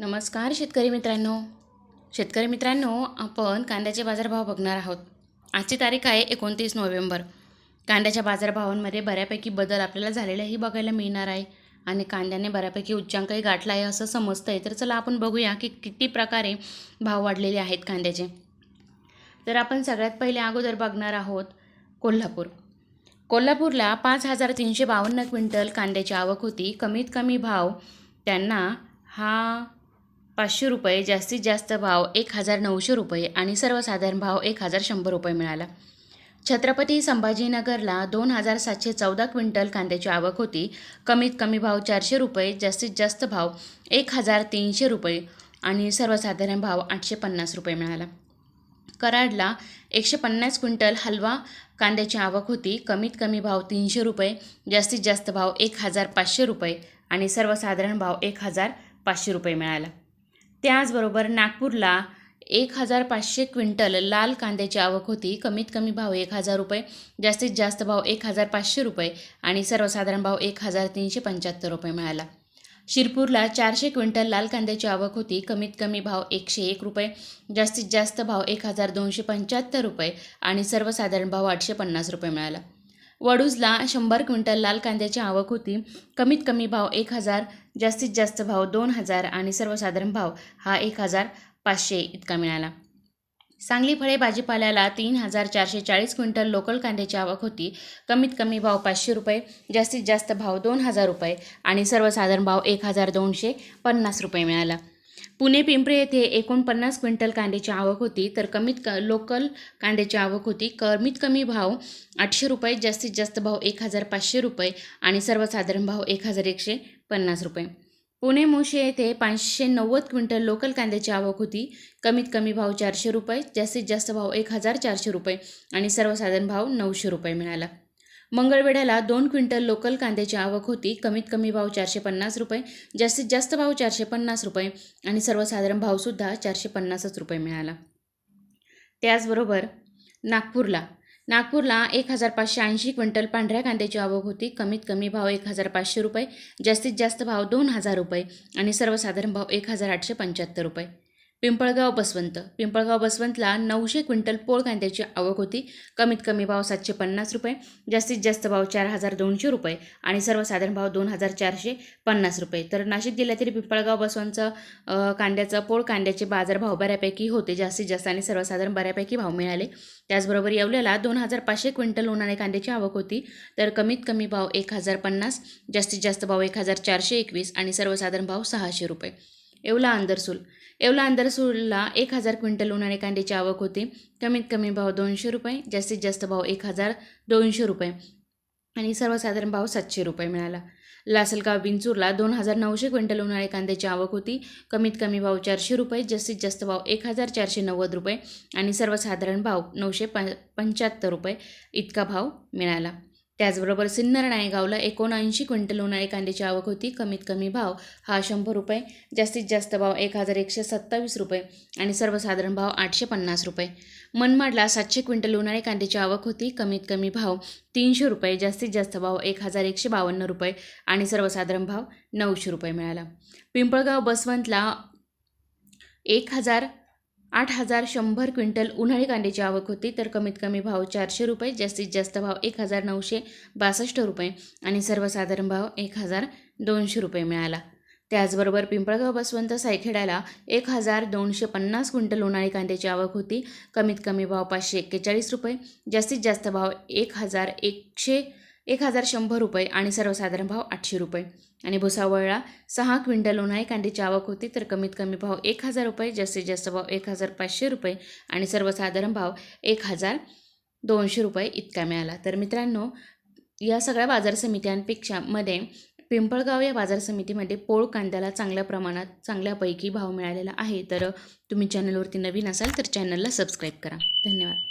नमस्कार शेतकरी मित्रांनो. शेतकरी मित्रांनो आपण कांद्याचे बाजारभाव बघणार आहोत. आजची तारीख आहे एकोणतीस नोव्हेंबर. कांद्याच्या बाजारभावांमध्ये बऱ्यापैकी बदल आपल्याला झालेलाही बघायला मिळणार आहे आणि कांद्याने बऱ्यापैकी उच्चांकही गाठला आहे असं समजतं आहे तर चला आपण बघूया की किती प्रकारे भाव वाढलेले आहेत कांद्याचे. तर आपण सगळ्यात पहिले अगोदर बघणार आहोत कोल्हापूर. कोल्हापूरला पाच हजार तीनशे बावन्न क्विंटल कांद्याची आवक होती. कमीत कमी भाव त्यांना हा पाचशे रुपये जास्तीत जास्त भाव एक हजार नऊशे रुपये आणि सर्वसाधारण भाव एक हजार शंभर रुपये मिळाला. छत्रपती संभाजीनगरला दोन हजार सातशे चौदा क्विंटल कांद्याची आवक होती. कमीत कमी भाव चारशे रुपये जास्तीत जास्त भाव एक हजार तीनशे रुपये आणि सर्वसाधारण भाव आठशे पन्नास रुपये मिळाला. कराडला एकशे पन्नास क्विंटल हलवा कांद्याची आवक होती. कमीत कमी भाव तीनशे रुपये जास्तीत जास्त भाव एक हजार पाचशे रुपये आणि सर्वसाधारण भाव एक हजार पाचशे रुपये मिळाला. त्याचबरोबर नागपूरला एक हजार पाचशे क्विंटल लाल कांद्याची आवक होती. कमीत कमी भाव एक हजार रुपये जास्तीत जास्त भाव एक हजार पाचशे रुपये आणि सर्वसाधारण भाव एक हजार तीनशे पंच्याहत्तर रुपये मिळाला. शिरपूरला चारशे क्विंटल लाल कांद्याची आवक होती. कमीत कमी भाव एकशे एक रुपये जास्तीत जास्त भाव एक हजार दोनशे पंच्याहत्तर रुपये आणि सर्वसाधारण भाव आठशे पन्नास रुपये मिळाला. वडूजला शंभर क्विंटल लाल कांद्याची आवक होती. कमीत कमी भाव एक हजार जास्तीत जास्त भाव दोन हजार आणि सर्वसाधारण भाव हा एक हजार पाचशे इतका मिळाला. सांगली फळे भाजीपाल्याला तीन हजार चारशे चाळीस क्विंटल लोकल कांद्याची आवक होती. कमीत कमी भाव पाचशे रुपये जास्तीत जास्त भाव दोन हजार रुपये आणि सर्वसाधारण भाव एक हजार दोनशे पन्नास रुपये मिळाला. पुणे पिंपरी येथे एकोणपन्नास क्विंटल कांद्याची आवक होती तर कमीत क लोकल कांद्याची आवक होती. कमीत कमी भाव आठशे रुपये जास्तीत जास्त भाव एक हजार पाचशे रुपये आणि सर्वसाधारण भाव एक हजार एकशे पन्नास रुपये. पुणे मोशे येथे पाचशे नव्वद क्विंटल लोकल कांद्याची आवक होती. कमीत कमी भाव चारशे रुपये जास्तीत जास्त भाव एक हजार चारशे रुपये आणि सर्वसाधारण भाव नऊशे रुपये मिळाला. मंगळवेढ्याला दोन क्विंटल लोकल कांद्याची आवक होती. कमीत कमी भाव चारशे पन्नास रुपये जास्तीत जास्त भाव चारशे पन्नास रुपये आणि सर्वसाधारण भावसुद्धा चारशे पन्नासच रुपये मिळाला. त्याचबरोबर नागपूरला नागपूरला एक हजार पाचशे ऐंशी क्विंटल पांढऱ्या कांद्याची आवक होती. कमीत कमी भाव एक हजार पाचशे रुपये जास्तीत जास्त भाव दोन हजार रुपये आणि सर्वसाधारण भाव एक हजार आठशे पंच्याहत्तर रुपये. पिंपळगाव बसवंत. पिंपळगाव बसवंतला नऊशे क्विंटल पोळ कांद्याची आवक होती. कमीत कमी भाव सातशे पन्नास रुपये जास्तीत जास्त भाव चार हजार दोनशे रुपये आणि सर्वसाधारण भाव दोन हजार चारशे पन्नास रुपये. तर नाशिक जिल्ह्यातील पिंपळगाव बसवंतचं कांद्याचं पोळ कांद्याचे बाजारभाव बऱ्यापैकी होते. जास्तीत जास्त आणि सर्वसाधारण बऱ्यापैकी भाव मिळाले. त्याचबरोबर येवल्याला दोन हजार पाचशे क्विंटल उन्हाळे कांद्याची आवक होती. तर कमीत कमी भाव एक हजार पन्नास जास्तीत जास्त भाव एक हजार चारशे एकवीस आणि सर्वसाधारण भाव सहाशे रुपये. येवला अंदरसूल येवला अंदरसूलला एक हजार क्विंटल उन्हाने कांद्याची आवक होती. कमीत कमी भाव दोनशे रुपये जास्तीत जास्त भाव एक हजार दोनशे रुपये. आणि सर्वसाधारण भाव सातशे रुपये मिळाला. लासलगाव बिंचूरला दोन हजार नऊशे क्विंटल उन्हाळे कांद्याची आवक होती. कमीत कमी भाव चारशे रुपये जास्तीत जास्त भाव एक हजार चारशे नव्वद रुपये. आणि सर्वसाधारण भाव नऊशे प पंच्याहत्तर रुपये इतका भाव मिळाला. त्याचबरोबर सिन्नर नायगावला एकोणऐंशी क्विंटल उन्हाळे कांद्याची आवक होती. कमीत कमी भाव हा शंभर रुपये जास्तीत जास्त भाव एक हजार एकशे सत्तावीस रुपये आणि सर्वसाधारण भाव आठशे पन्नास रुपये. मनमाडला सातशे क्विंटल उन्हाळे कांद्याची आवक होती. कमीत कमी भाव तीनशे रुपये जास्तीत जास्त भाव एक हजार एकशे बावन्न रुपये आणि सर्वसाधारण भाव नऊशे रुपये मिळाला. पिंपळगाव बसवंतला एक हजार आठ हजार शंभर क्विंटल उन्हाळी कांद्याची आवक होती तर कमीत कमी भाव चारशे रुपये जास्तीत जास्त भाव एक हजार नऊशे बासष्ट रुपये आणि सर्वसाधारण भाव एक हजार दोनशे रुपये मिळाला. त्याचबरोबर पिंपळगाव बसवंत सायखेड्याला एक हजार दोनशे पन्नास क्विंटल उन्हाळी कांद्याची आवक होती कमीत कमी भाव पाचशे एक्केचाळीस रुपये जास्तीत जास्त भाव एक हजार एकशे एक हजार शंभर रुपये आणि सर्वसाधारण भाव आठशे रुपये. आणि भुसावळला सहा क्विंटल उन्हाळी कांद्याची आवक होती तर कमीत कमी भाव एक हजार रुपये जास्तीत जास्त भाव एक हजार पाचशे रुपये आणि सर्वसाधारण भाव एक हजार दोनशे रुपये इतका मिळाला. तर मित्रांनो या सगळ्या बाजार समित्यांपेक्षा मध्ये पिंपळगाव या बाजार समितीमध्ये पोळ कांद्याला चांगल्या प्रमाणात चांगल्यापैकी भाव मिळालेला आहे. तर तुम्ही चॅनलवरती नवीन असाल तर चॅनलला सबस्क्राईब करा. धन्यवाद.